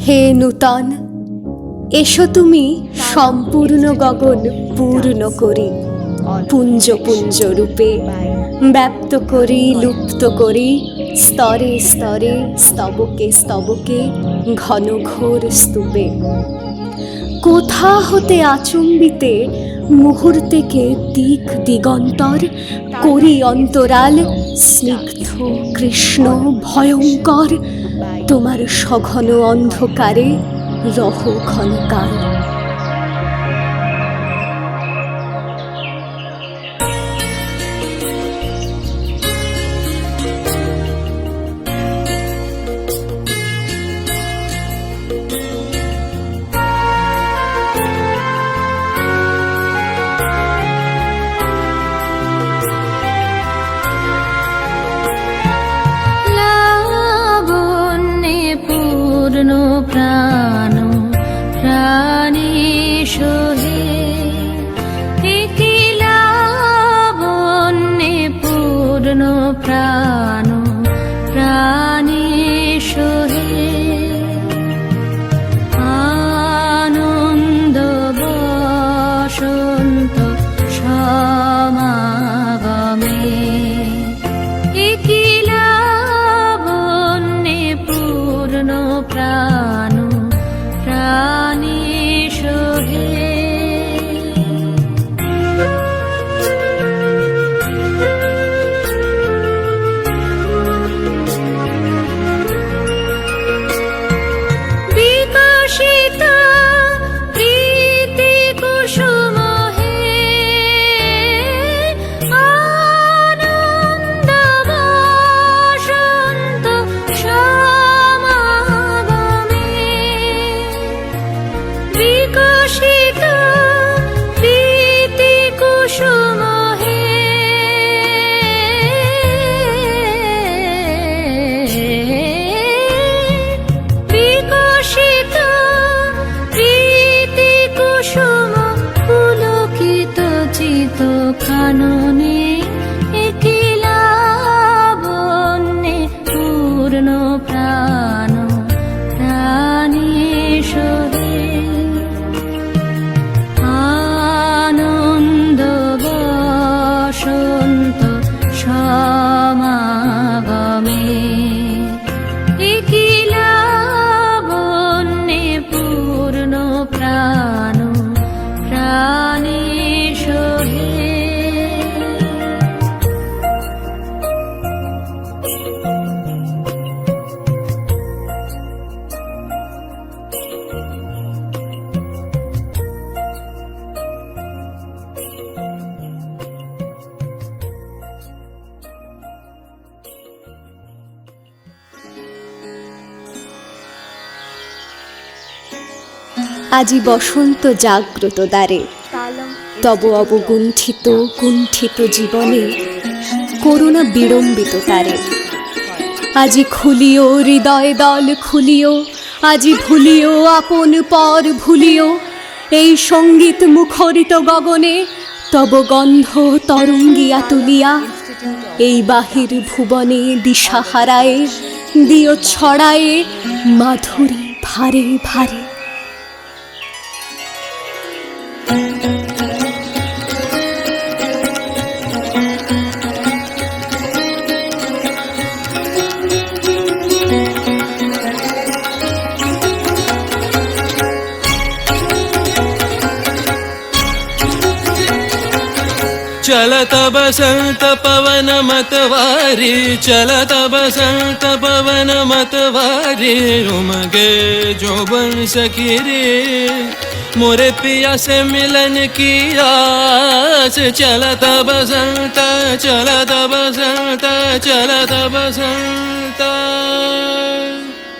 হে নূতন, এসো তুমি সম্পূর্ণ গগন পূর্ণ করি, পুঞ্জ পুঞ্জ রূপে ব্যপ্ত করি, লুপ্ত করি, স্তরে স্তরে, স্তবকে স্তবকে, ঘন ঘোর স্তূপে। কোথা হতে আচম্বিতে মুহূর্তেকে দিক দিগন্তর করি অন্তরাল স্নিগ্ধ, কৃষ্ণ, ভয়ঙ্কর। তোমার সঘন অন্ধকারে রহ ঘনকাল পূর্ণ প্রাণ কাননে একিলাবন্যে পূর্ণ প্রাণ প্রাণী আজি বসন্ত জাগ্রত দ্বারে। তব অবগুণ্ঠিত কুণ্ঠিত জীবনে করুণা বিড়ম্বিত তারে। আজি খুলিও হৃদয় দল খুলিও, আজি ভুলিও আপন পর ভুলিও, এই সংগীত মুখরিত গগনে তব গন্ধ তরঙ্গিয়া তুলিয়া, এই বাহির ভুবনে দিশা হারায়ে দিও ছড়ায়ে মাধুরী ভারে ভারে चलत बसंत पवन मतवारी चलत बसंत पवन मतवारी उमगे जो बन सकी रे मोरे पिया से मिलन की आस, चलत बसंत चलत बसंत चलत बसंत।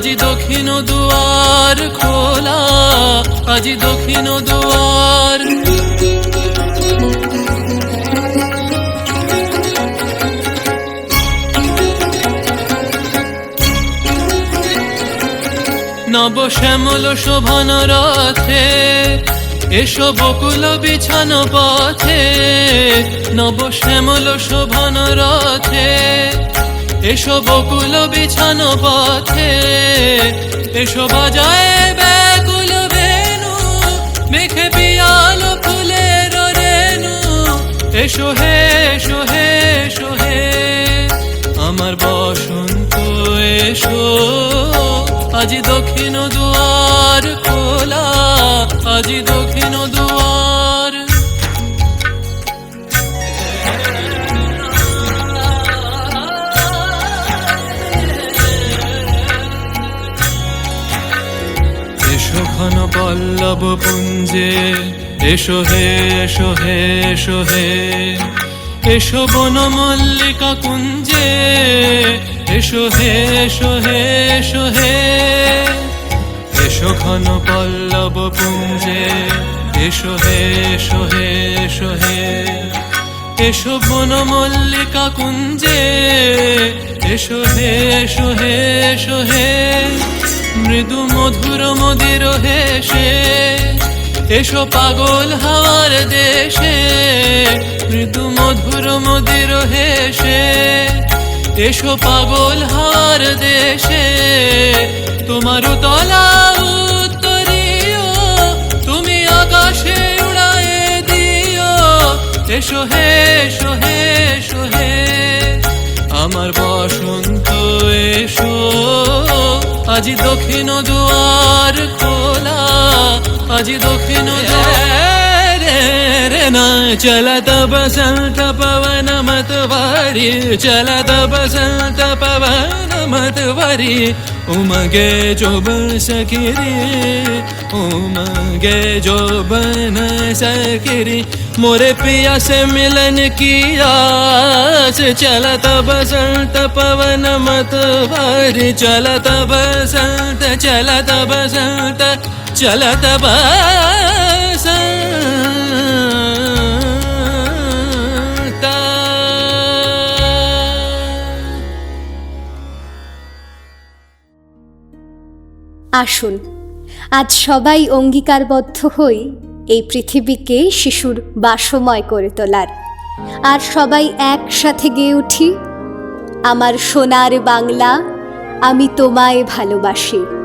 আজি দক্ষিণ দুয়ার খোলা, আজি দক্ষিণ দুয়ার। নব শ্যামল শোভন রথে, এসো বকুল বিছানো পথে, নব শ্যামল শোভন রথে। এসো বকুল বিছানো পথে, এসো বাজায় ব্যাকুল বেনু মেঘে পিয়াল ফুলের রেনু এসো হে এসো হে এসো হে, আমার বসন্ত এসো। আজি দক্ষিণ দুয়ার খোলা, আজি দক্ষিণ পুঞ্জে এসো হে এসো হে এসো হে। এসো বন মল্লিকা কুঞ্জে, এসো হে এসো হে এসো হে। এসো ঘন পল্লব পুঞ্জে, এসো হে এসো হে এসো হে। এসো বন মল্লিকা কুঞ্জে, এসো হে এসো হে এসো হে। মৃদু মধুর মদির হেসে এসো পাগল হাওয়ার দেশে, মৃদু মধুর মদির হেসে। এসো পাগল হাওয়ার দেশে, তোমার তলা তুমি আকাশে উড়ায়ে দিও। এসো হে এসো হে এসো হে, আমার বসন্ত এসো। আজি দক্ষিণ দুয়ার খোলা আজি দক্ষিণ দুয়ার चलना पवन पवनमत वारि। चलतपसन्त पवनमत वरि। उमगे जोब सकिरि उमगे जो बन सकिरि मोरे पिया से मिलन किया चलत बसंत पवन मत वारि। चलत बसंत चलत बसंत चलत बसंत আসুন, আজ সবাই অঙ্গীকারবদ্ধ হই এই পৃথিবীকে শিশুর বাসময় করে তোলার। আর সবাই একসাথে গেয়ে উঠি, আমার সোনার বাংলা আমি তোমায় ভালোবাসি।